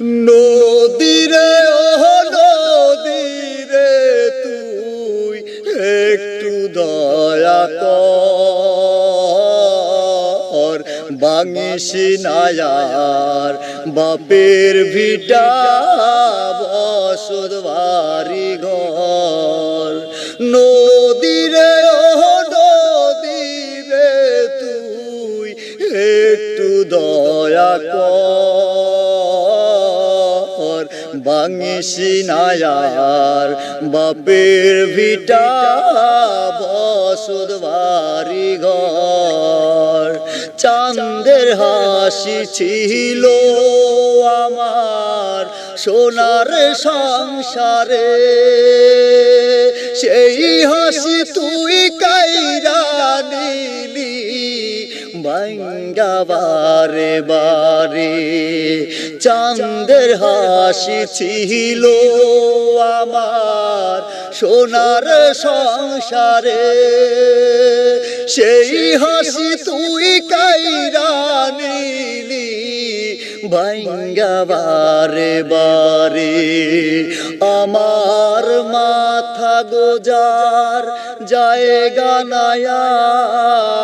নদীরে নদীরে, তুই একটু দয়া কর। বাঙিসি নায়ার বাপের ভিটা, বসত বাড়ি ঘর। নদীরে নদীরে, তুই একটু দয়া কর। বাঙিসি নায়ার, বাপের ভিটা বাড়ি ঘর। চাঁদের হাসি ছিল আমার সোনার সংসারে। সেই হাসি তুই কাইরা বাঙ্গা বারে বারে চাঁদের হাসি ছিল আমার সোনার সংসারে। সেই হাসি তুই কাইরা নিলি ভাঙ্গা বারে বারে আমার মাথা গোজার জায়গা নায়ার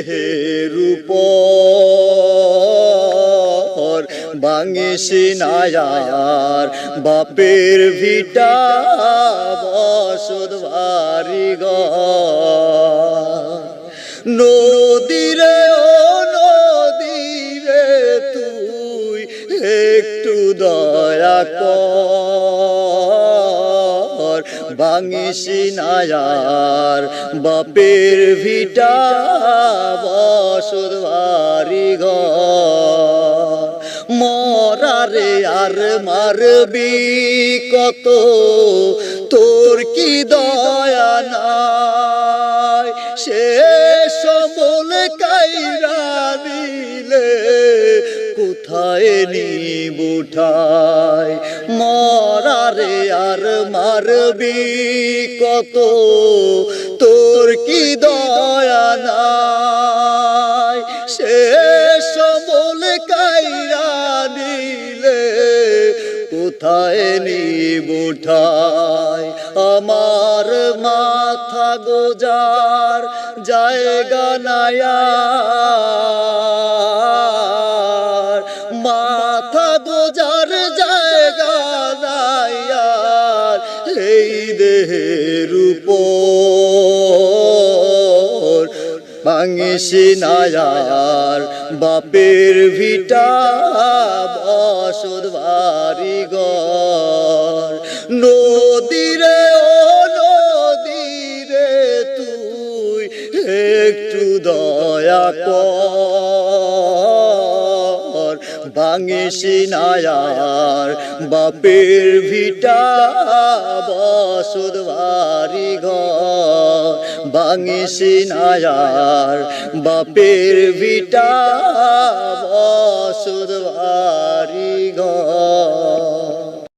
দেহের উপর বাঙিসি নায়ার, বাপের ভিটা বসত বাড়ি ঘর। নদীরে ও তুই একটু দয়া কর। বাঙিসি নায়ার, বাপের ভিটা বসত ঘর। মরারে আর মারবি কত, তোর কি দয়া নাই? সে সমল কাইরা দিলে কোথায় নি নিবুঠায় মরারে আর মারবি কত? তোর কি দয়া নাই? সে সমল কাইরা নিলে কোথায় নিবুঠায় আমার মাথা গোজার জায়গা নায়ার মাথা গোজার জায়গা উপর ভাঙিসি নায়ার বাপের ভিটা বসত বাড়ি ঘর। নদীরে, ও নদীরে তুই একটু দয়া কর। ভাঙিসি নায়ার বাপের ভিটা বসুদ বাড়ি ঘর। ভাঙিসি নায়ার বাপের ভিটা বসুদ বাড়ি ঘর।